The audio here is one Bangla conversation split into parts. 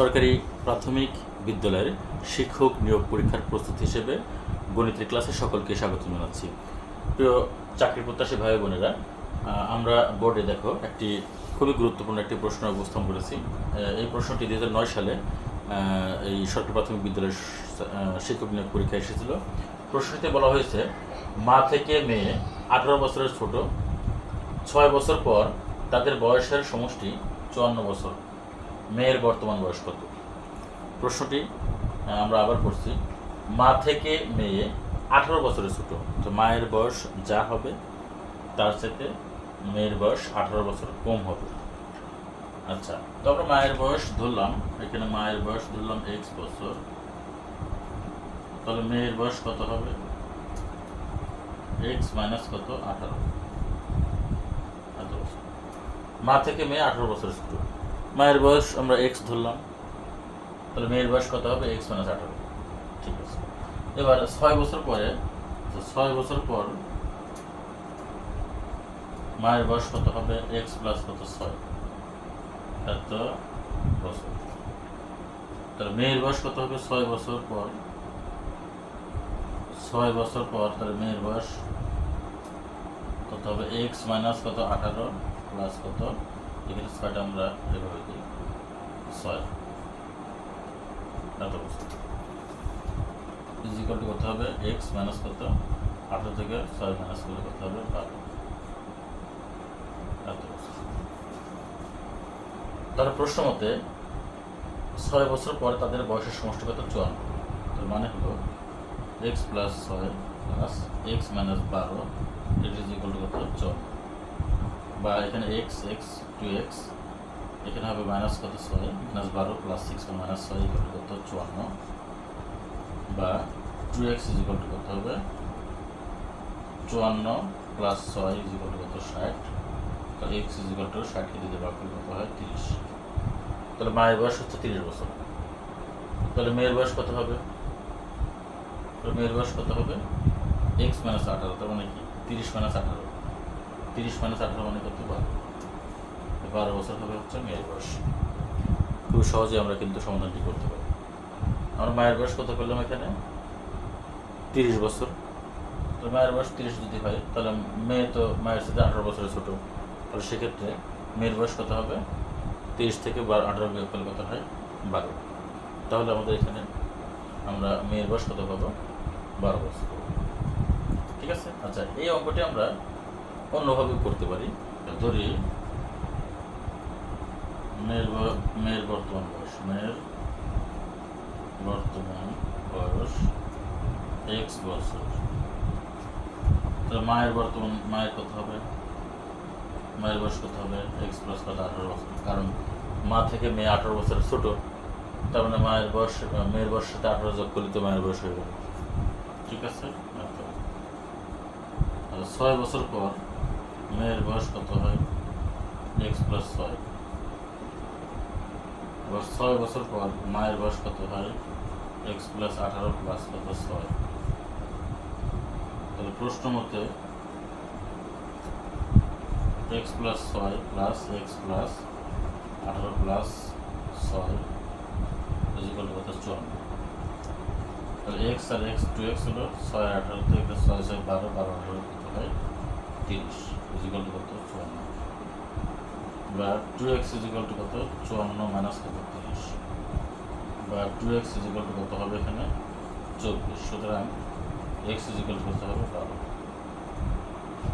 সরকারি প্রাথমিক বিদ্যালয়ের শিক্ষক নিয়োগ পরীক্ষার প্রস্তুতি হিসেবে গণিতের ক্লাসে সকলকে স্বাগত জানাচ্ছি। প্রিয় চাকরি প্রত্যাশী ভাই বোনেরা আমরা বোর্ডে দেখো একটি খুবই গুরুত্বপূর্ণ একটি প্রশ্ন উপস্থাপন করেছি। এই প্রশ্নটি দু হাজার নয় সালে এই সরকারি প্রাথমিক বিদ্যালয়ের শিক্ষক নিয়োগ পরীক্ষা এসেছিল। প্রশ্নটিতে বলা হয়েছে, মা থেকে মেয়ে আঠারো বছরের ছোট, ছয় বছর পর তাদের বয়সের সমষ্টি চুয়ান্ন বছর। মেয়ের বর্তমান বয়স কত? প্রশ্নটি? আমরা আবার করছি মা থেকে মেয়ে আঠারো বছরের ছোট। তো মায়ের বয়স যা হবে তার সাথে মেয়ের বয়স আঠারো বছর কম হবে। আচ্ছা তো আমরা মায়ের বয়স ধরলাম। এখানে মায়ের বয়স ধরলাম এক্স বছর। তাহলে মেয়ের বয়স কত হবে? এক্স মাইনাস কত? আঠারো। এত বছর। মা থেকে মেয়ে আঠারো বছরের ছোট। মায়ের বয়স আমরা এক্স ধরলাম। তাহলে মেয়ের বয়স কত হবে? এক্স মাইনাস আঠারো। ঠিক আছে। এবার ছয় বছর পরে ছয় বছর পর মায়ের বয়স কত হবে? এক্স প্লাস কত? ছয়। এত বছর। তাহলে মেয়ের বয়স কত হবে? ছয় বছর পর। ছয় বছর পর তাহলে মেয়ের বয়স কত হবে? এক্স মাইনাস কত? আঠারো প্লাস কত? এখানে ছয়টা আমরা এভাবে দিই ছয়। এত ইজিকাল টু কত হবে এক্স মাইনাস কত? আঠারো থেকে ছয় মাইনাস করলে কত হবে? বারো। তাহলে প্রশ্ন মতে ছয় বছর পরে তাদের বয়সের সমষ্টি কত? চুয়ান্ন। তার মানে হলো এক্স প্লাস ছয় প্লাস এক্স মাইনাস বারো ইট ইজ ইকুয়াল টু কত? চুয়ান্ন। বা এখানে এক্স এক্স টু এক্স এখানে হবে মাইনাস কত? ছয়। মাইনাস বারো প্লাস সিক্স মাইনাস ছয় ইকুয়াল কত? চুয়ান্ন। বা two x is equal to কত হবে? চুয়ান্ন প্লাস ছয় ইজ ইকুয়াল টু কত? ষাট। তাহলে এক্স ইজ ইকুয়াল টু ষাটকে দিতে ভাগ করলে কত হয়? তিরিশ। তাহলে মায়ের বয়স হচ্ছে তিরিশ বছর। তাহলে মেয়ের বয়স কত হবে? তাহলে মেয়ের বয়স কত হবে? এক্স মাইনাস আঠারো, তার মানে কি? তিরিশ মাইনাস আঠারো। তিরিশ মাইনাস আঠারো মানে কত বারো বারো বছর হবে হচ্ছে মেয়ের বয়স। খুব সহজে আমরা কিন্তু সমাধানটি করতে পারি। আমরা মায়ের বয়স কত করলাম এখানে? তিরিশ বছর। তো মায়ের বয়স তিরিশ যদি হয়, তাহলে মেয়ে তো মায়ের সাথে আঠারো বছরের ছোটো। তাহলে সেক্ষেত্রে মেয়ের বয়স কত হবে? তিরিশ থেকে বারো আঠারো বিয়োগ করলে কত হয়? বারো। তাহলে আমাদের এখানে আমরা মেয়ের বয়স কত পাবো? বারো বছর। ঠিক আছে? আচ্ছা এই অঙ্কটি আমরা অন্যভাবে করতে পারি। ধরি, মেয়ের মেয়ের বর্তমান বয়স। মেয়ের বর্তমান বয়স এক্স বছর। তাহলে মায়ের বর্তমান, মায়ের কত হবে? মায়ের বয়স কত হবে? এক্স প্লাস কত? আঠারো বছর। কারণ মা থেকে মেয়ে আঠারো বছরের ছোট। তার মানে মায়ের বয়স, মেয়ের বয়স সাথে আঠারো যোগ করলে তো মায়ের বয়স হয়ে গেল ঠিক আছে? আচ্ছা। ছয় বছর পর মেয়ের বয়স কত হয়? এক্স প্লাস ছয়। এবার ছয় বছর পর মায়ের বয়স কত হয়? এক্স প্লাস আঠারো প্লাস কত ছয়? তাহলে প্রশ্ন মতে এক্স প্লাস ছয় প্লাস এক্স প্লাস আঠারো প্লাস ছয় কত? চুয়ান্ন। তাহলে এক্স আর এক্স টু এক্স হলো ছয় আঠারো থেকে ছয় ছয়, বারো বারো, আঠারো, কত হয়? তিরিশ ইজিকাল কত? চুয়ান্ন। বা টু এক্স ইজিকাল টু কত? চুয়ান্ন মাইনাস কত? তিরিশ। বা টু এক্স ইজিকাল টু কত হবে এখানে? চব্বিশ। সুতরাং এক্স ইজিকাল টু কত হবে? বারো।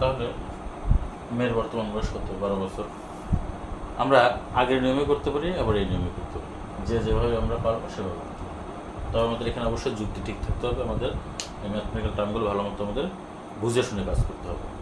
তাহলে মেয়ের বর্তমান বয়স কত? বারো বছর। আমরা আগের নিয়মে করতে পারি, আবার এই নিয়মে করতে পারি। যে যেভাবে আমরা পারব, সেভাবে করতে পারি। তবে আমাদের এখানে অবশ্যই যুক্তি ঠিক থাকতে হবে। আমাদের ম্যাথমেটিক্যাল টার্মগুলো ভালো মতো আমাদের বুঝে শুনে কাজ করতে হবে।